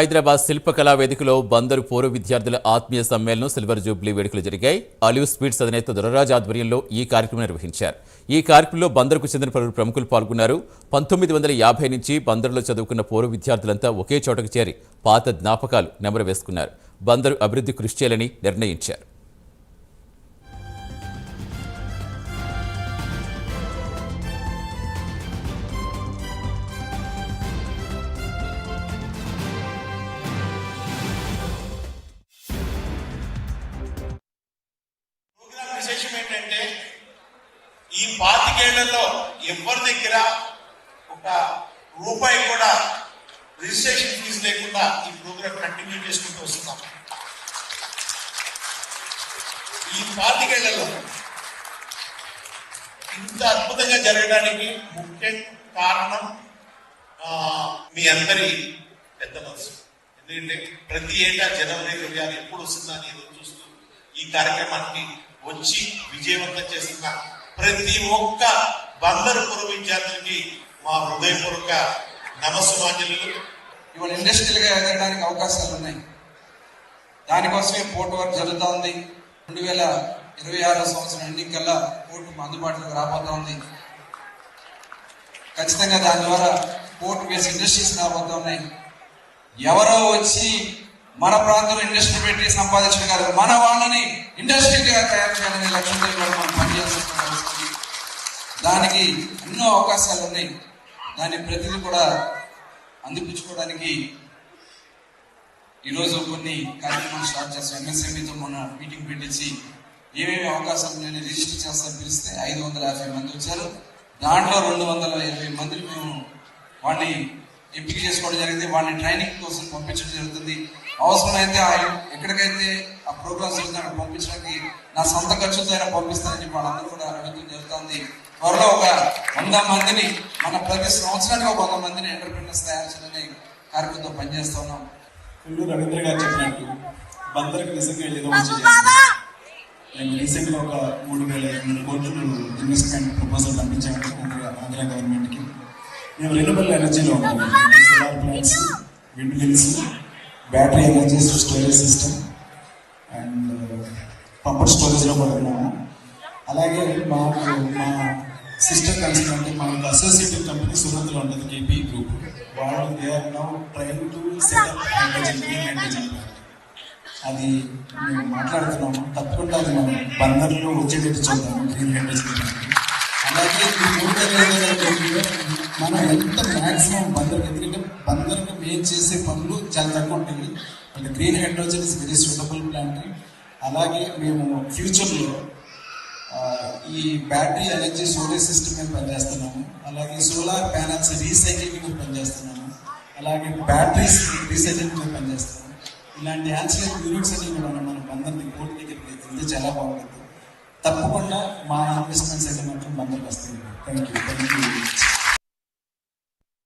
హైదరాబాద్ శిల్పకళా వేదికలో బందరు పూర్వ విద్యార్థుల ఆత్మీయ సమ్మేళనం సిల్వర్ జూబ్లీ వేడుకలు జరిగాయి. అలివ్ స్పీడ్స్ అధినేత దొరరాజ్ ఆధ్వర్యంలో ఈ కార్యక్రమం నిర్వహించారు. ఈ కార్యక్రమంలో బందరుకు చెందిన పలువురు ప్రముఖులు పాల్గొన్నారు. పంతొమ్మిది వందల యాభై నుంచి బందరులో చదువుకున్న పూర్వ విద్యార్థులంతా ఒకే చోటకు చేరి పాత జ్ఞాపకాలు నెమరు వేసుకున్నారు. బందరు అభివృద్ధి కృషి చేయాలని నిర్ణయించారు. ఈ పాతికేళ్ళలో ఎవరి దగ్గర ఒక రూపాయి కూడా రిజిస్ట్రేషన్ ఫీజు లేకుండా ఈ ప్రోగ్రాం కంటిన్యూ చేసుకుంటూ వస్తున్నాం. ఈ పాతికేళ్ళలో ఇంత అద్భుతంగా జరగడానికి ముఖ్య కారణం మీ అందరి పెద్ద మనసు. ఎందుకంటే ప్రతి ఏటా జనవరి ఇరవై ఎప్పుడు వస్తుందా అని ఎదురు చూస్తూ ఈ కార్యక్రమాన్ని వచ్చి విజయవంతం చేస్తున్నారు. ప్రతి ఒక్క బందరు పూర్వ విద్యార్థులకి మా హృదయపూర్వక నమస్సుమాంజలు. ఇవాళ ఇండస్ట్రియల్గా ఎదగడానికి అవకాశాలు ఉన్నాయి. దానికోసమే పోర్టు వర్క్ జరుగుతూ ఉంది రెండు వేల ఇరవై ఆరో సంవత్సరం ఎన్నికల్లా పోర్టు అందుబాటులోకి రాబోతా ఉంది ఖచ్చితంగా దాని ద్వారా పోర్ట్ బేస్ ఇండస్ట్రీస్ రాబోతా ఉన్నాయి ఎవరో వచ్చి మన ప్రాంతంలో ఇండస్ట్రీ పెట్టి సంపాదించడం కాదు మన వాళ్ళని ఇండస్ట్రీగా తయారు చేయాలనే లక్ష్యంతో మనం పనిచేస్తాం దానికి ఎన్నో అవకాశాలు ఉన్నాయి. దాని ప్రతిదీ కూడా అందిపించుకోవడానికి ఈరోజు కొన్ని కార్యక్రమాలు స్టార్ట్ చేస్తాం ఎంఎస్ఎంఈతో మొన్న మీటింగ్ పెట్టించి ఏమేమి అవకాశాలు నేను రిజిస్టర్ చేస్తా పిలిస్తే ఐదు వందల యాభై మంది వచ్చారు. దాంట్లో రెండు వందల ఇరవై మందిని మేము వాడిని ఎంపిక చేసుకోవడం జరిగింది. వాడిని ట్రైనింగ్ కోసం పంపించడం జరుగుతుంది. అవసరమైతే ఆ ఎక్కడికైతే ఆ ప్రోగ్రామ్స్ జరుగుతుందో పంపించడానికి నా సొంత ఖర్చుతో అయినా పంపిస్తానని వాళ్ళందరూ కూడా అడుగుతూ జరుగుతుంది. త్వరలో ఒక వంద మందిని మన ప్రతి సంవత్సరానికి ఒక వంద మందిని ఎంటర్ప్రినర్స్ తయారు చేయాలనే కార్యక్రమంతో పనిచేస్తా ఉన్నాం. ఇల్లు రవీంద్ర గారు చెప్పినట్టు బందరికి నిజంగా ఏదో. నేను రీసెంట్గా ఒక మూడు వేల ఐదు వందల కోట్లు ఇన్వెస్ట్మెంట్ ప్రపోజల్ పంపించాము ఆంధ్ర ఆంధ్ర గవర్నమెంట్కి. మేము రెన్యూబుల్ ఎనర్జీలో ఉంటాము solar plants wind mills battery energy storage system and pumped స్టోరేజ్లో కూడా ఉన్నాము. అలాగే మాకు మా సిస్టర్ కన్సర్న్ అంటే మాకు అసోసియేటివ్ కంపెనీ సూరత్లో ఉంటుంది కేపీ గ్రూప్. వాళ్ళు they are now trying to set up green hydrogen plant అది మేము మాట్లాడుతున్నాము. తప్పకుండా అది మనం బందర్లో వచ్చేటట్టు చూద్దాము గ్రీన్ హైడ్రోజన్ అలాగే ఈ మూడు మనం ఎంత మ్యాక్సిమం బందర్కి ఎందుకంటే బందర్కి మేము చేసే పనులు చాలా తక్కువ ఉంటుంది అంటే green hydrogen is very suitable plant అలాగే మేము ఫ్యూచర్లో ఈ బ్యాటరీ ఎనర్జీ సోలార్ సిస్టమ్ మీద పనిచేస్తున్నాము. అలాగే సోలార్ ప్యానల్స్ రీసైక్లింగ్ మీద పనిచేస్తున్నాము. అలాగే బ్యాటరీస్ రీసైక్లింగ్ మీద పనిచేస్తున్నాము. ఇలాంటి యాన్సియర్ యూనిట్స్ అన్ని కూడా మనం మన కోర్టు దగ్గరికి వెళ్తే చాలా బాగుంటుంది. తప్పకుండా మా ఇన్వెస్ట్మెంట్స్ అయితే మాత్రం బందరికి వస్తుంది థ్యాంక్ యూ థ్యాంక్ యూ